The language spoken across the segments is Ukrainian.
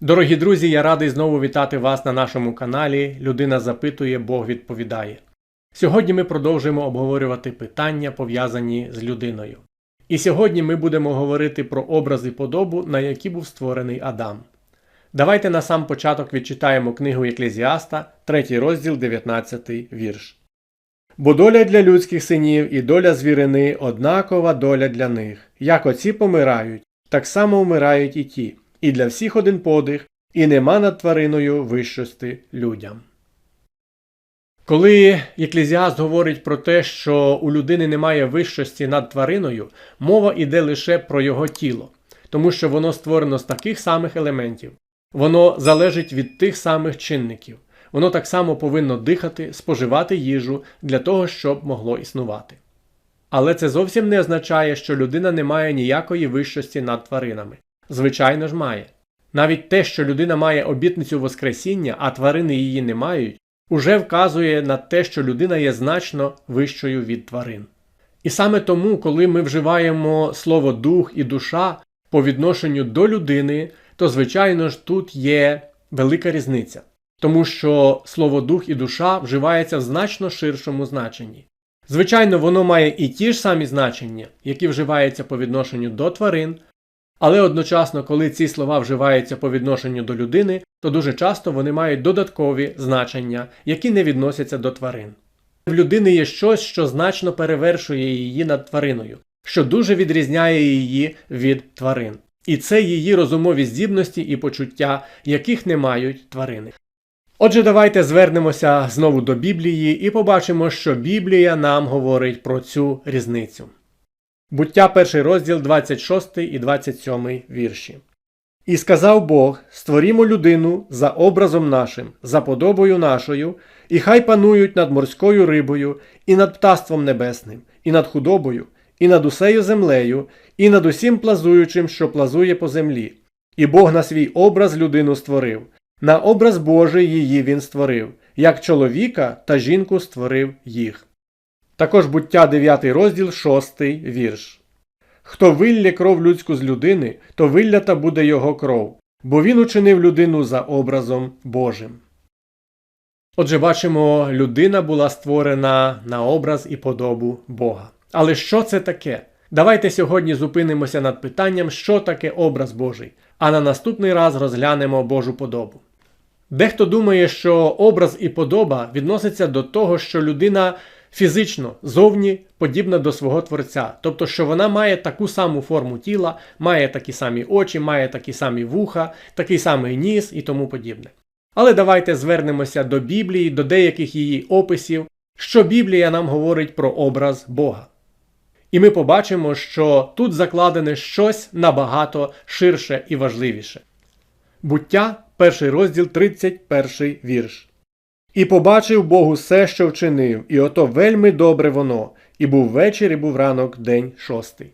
Дорогі друзі, я радий знову вітати вас на нашому каналі. Людина запитує, Бог відповідає. Сьогодні ми продовжуємо обговорювати питання, пов'язані з людиною. І сьогодні ми будемо говорити про образ і подобу, на які був створений Адам. Давайте на сам початок відчитаємо книгу Еклезіаста, 3 розділ, 19 вірш. Бо доля для людських синів і доля звірини однакова доля для них. Як оці помирають, так само вмирають і ті, і для всіх один подих, і нема над твариною вищости людям. Коли Єклезіаст говорить про те, що у людини немає вищості над твариною, мова йде лише про його тіло, тому що воно створено з таких самих елементів, воно залежить від тих самих чинників, воно так само повинно дихати, споживати їжу для того, щоб могло існувати. Але це зовсім не означає, що людина не має ніякої вищості над тваринами. Звичайно ж має. Навіть те, що людина має обітницю Воскресіння, а тварини її не мають, уже вказує на те, що людина є значно вищою від тварин. І саме тому, коли ми вживаємо слово дух і душа по відношенню до людини, то звичайно ж тут є велика різниця, тому що слово дух і душа вживається в значно ширшому значенні. Звичайно, воно має і ті ж самі значення, які вживаються по відношенню до тварин, але одночасно, коли ці слова вживаються по відношенню до людини, то дуже часто вони мають додаткові значення, які не відносяться до тварин. В людини є щось, що значно перевершує її над твариною, що дуже відрізняє її від тварин. І це її розумові здібності і почуття, яких не мають тварини. Отже, давайте звернемося знову до Біблії і побачимо, що Біблія нам говорить про цю різницю. Буття перший розділ 26 і 27 вірші. І сказав Бог: Створімо людину за образом нашим, за подобою нашою, і хай панують над морською рибою, і над птаством небесним, і над худобою, і над усею землею, і над усім плазуючим, що плазує по землі. І Бог на свій образ людину створив. На образ Божий її він створив, як чоловіка та жінку створив їх. Також буття 9 розділ 6 вірш. Хто вилля кров людську з людини, то виллята буде його кров, бо він учинив людину за образом Божим. Отже, бачимо, людина була створена на образ і подобу Бога. Але що це таке? Давайте сьогодні зупинимося над питанням, що таке образ Божий, а на наступний раз розглянемо Божу подобу. Дехто думає, що образ і подоба відноситься до того, що людина фізично зовні подібна до свого творця, тобто, що вона має таку саму форму тіла, має такі самі очі, має такі самі вуха, такий самий ніс і тому подібне. Але давайте звернемося до Біблії, до деяких її описів, що Біблія нам говорить про образ Бога. І ми побачимо, що тут закладене щось набагато ширше і важливіше. Буття, перший розділ, 31 вірш. І побачив Бог усе, що вчинив, і ото вельми добре воно, і був вечір, і був ранок, день шостий.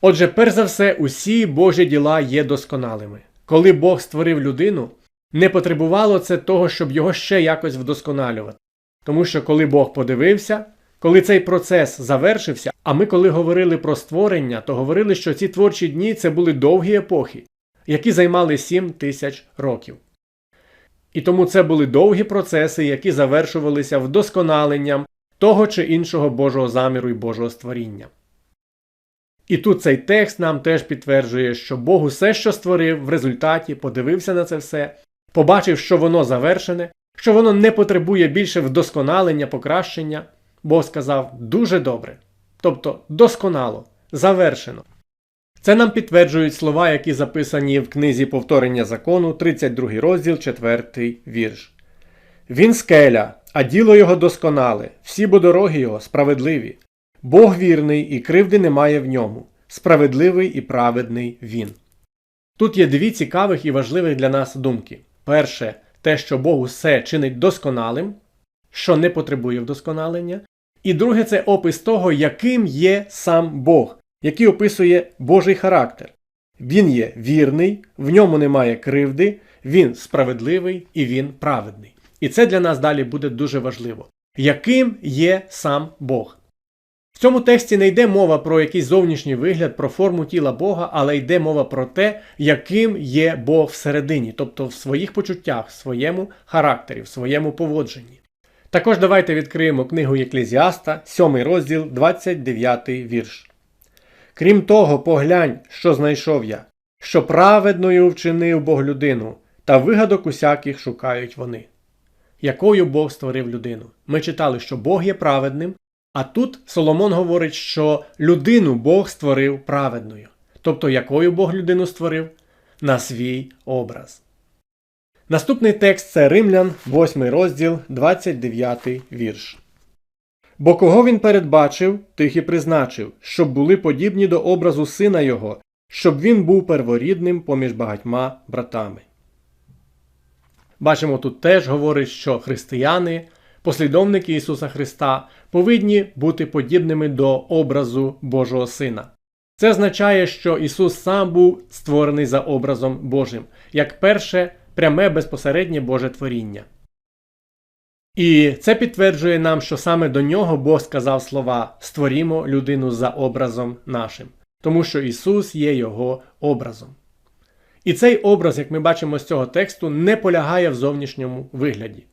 Отже, перш за все, усі Божі діла є досконалими. Коли Бог створив людину, не потребувало це того, щоб його ще якось вдосконалювати. Тому що коли Бог подивився, коли цей процес завершився, а ми коли говорили про створення, то говорили, що ці творчі дні це були довгі епохи, які займали 7 тисяч років. І тому це були довгі процеси, які завершувалися вдосконаленням того чи іншого Божого заміру і Божого створіння. І тут цей текст нам теж підтверджує, що Бог усе, що створив, в результаті подивився на це все, побачив, що воно завершене, що воно не потребує більше вдосконалення, покращення. Бог сказав дуже добре, тобто досконало, завершено. Це нам підтверджують слова, які записані в книзі повторення закону, 32 розділ, 4 вірш. Він скеля, а діло його досконале, всі бо дороги його справедливі. Бог вірний і кривди немає в ньому, справедливий і праведний він. Тут є дві цікавих і важливих для нас думки. Перше, те, що Бог усе чинить досконалим, що не потребує вдосконалення. І друге, це опис того, яким є сам Бог, який описує Божий характер. Він є вірний, в ньому немає кривди, він справедливий і він праведний. І це для нас далі буде дуже важливо. Яким є сам Бог? В цьому тексті не йде мова про якийсь зовнішній вигляд, про форму тіла Бога, але йде мова про те, яким є Бог всередині, тобто в своїх почуттях, в своєму характері, в своєму поводженні. Також давайте відкриємо книгу Єклезіаста, 7 розділ, 29 вірш. Крім того, поглянь, що знайшов я, що праведною вчинив Бог людину, та вигадок усяких шукають вони. Якою Бог створив людину? Ми читали, що Бог є праведним, а тут Соломон говорить, що людину Бог створив праведною. Тобто, якою Бог людину створив? На свій образ. Наступний текст це Римлян, 8 розділ, 29 вірш. Бо кого він передбачив, тих і призначив, щоб були подібні до образу сина його, щоб він був перворідним поміж багатьма братами. Бачимо, тут теж говорить, що християни, послідовники Ісуса Христа, повинні бути подібними до образу Божого Сина. Це означає, що Ісус сам був створений за образом Божим, як перше пряме безпосереднє Боже творіння. І це підтверджує нам, що саме до нього Бог сказав слова Створімо людину за образом нашим, тому що Ісус є Його образом. І цей образ, як ми бачимо з цього тексту, не полягає в зовнішньому вигляді.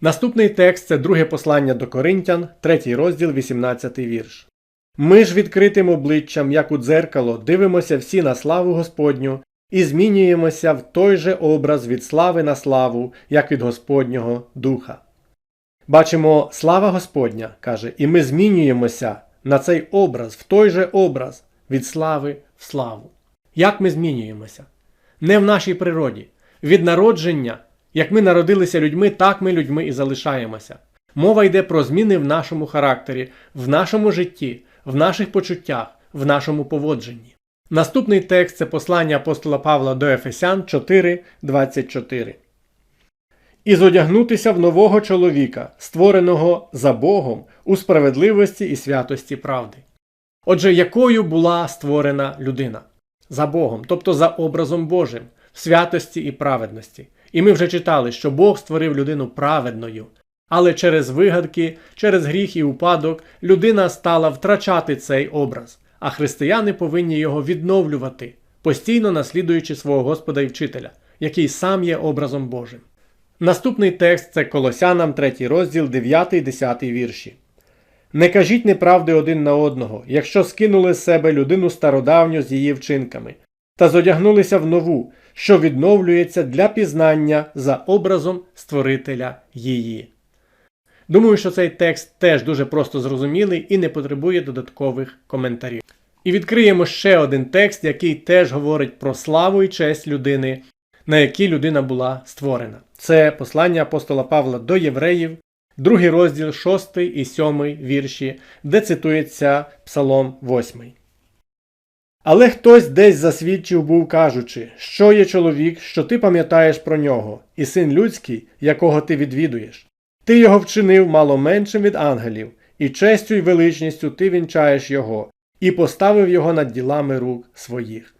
Наступний текст це друге послання до Коринтян, 3 розділ, 18 вірш. Ми ж відкритим обличчям, як у дзеркало, дивимося всі на славу Господню і змінюємося в той же образ від слави на славу, як від Господнього Духа. Бачимо, слава Господня, каже, і ми змінюємося на цей образ, в той же образ від слави в славу. Як ми змінюємося? Не в нашій природі. Від народження, як ми народилися людьми, так ми людьми і залишаємося. Мова йде про зміни в нашому характері, в нашому житті, в наших почуттях, в нашому поводженні. Наступний текст це послання апостола Павла до Ефесян 4, 24. І зодягнутися в нового чоловіка, створеного за Богом у справедливості і святості правди. Отже, якою була створена людина? За Богом, тобто за образом Божим, в святості і праведності. І ми вже читали, що Бог створив людину праведною, але через вигадки, через гріх і упадок людина стала втрачати цей образ, а християни повинні його відновлювати, постійно наслідуючи свого Господа і вчителя, який сам є образом Божим. Наступний текст це Колосянам 3 розділ 9-10 вірші. Не кажіть неправди один на одного, якщо скинули з себе людину стародавню з її вчинками, та зодягнулися в нову, що відновлюється для пізнання за образом Створителя її. Думаю, що цей текст теж дуже просто зрозумілий і не потребує додаткових коментарів. І відкриємо ще один текст, який теж говорить про славу і честь людини, на якій людина була створена. Це послання апостола Павла до євреїв, другий розділ 6 і 7 вірші, де цитується Псалом 8. Але хтось десь засвідчив був, кажучи, що є чоловік, що ти пам'ятаєш про нього, і син людський, якого ти відвідуєш. Ти його вчинив мало меншим від ангелів, і честю й величністю ти вінчаєш його, і поставив його над ділами рук своїх.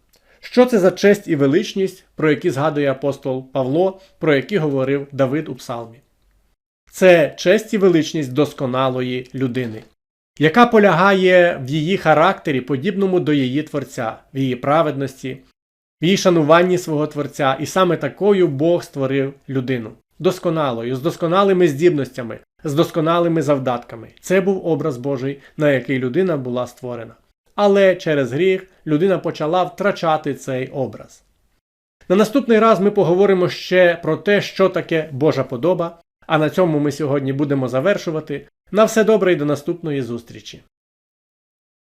Що це за честь і величність, про які згадує апостол Павло, про які говорив Давид у Псалмі? Це честь і величність досконалої людини, яка полягає в її характері, подібному до її Творця, в її праведності, в її шануванні свого Творця, і саме такою Бог створив людину досконалою, з досконалими здібностями, з досконалими завдатками. Це був образ Божий, на який людина була створена. Але через гріх людина почала втрачати цей образ. На наступний раз ми поговоримо ще про те, що таке Божа подоба, а на цьому ми сьогодні будемо завершувати. На все добре і до наступної зустрічі!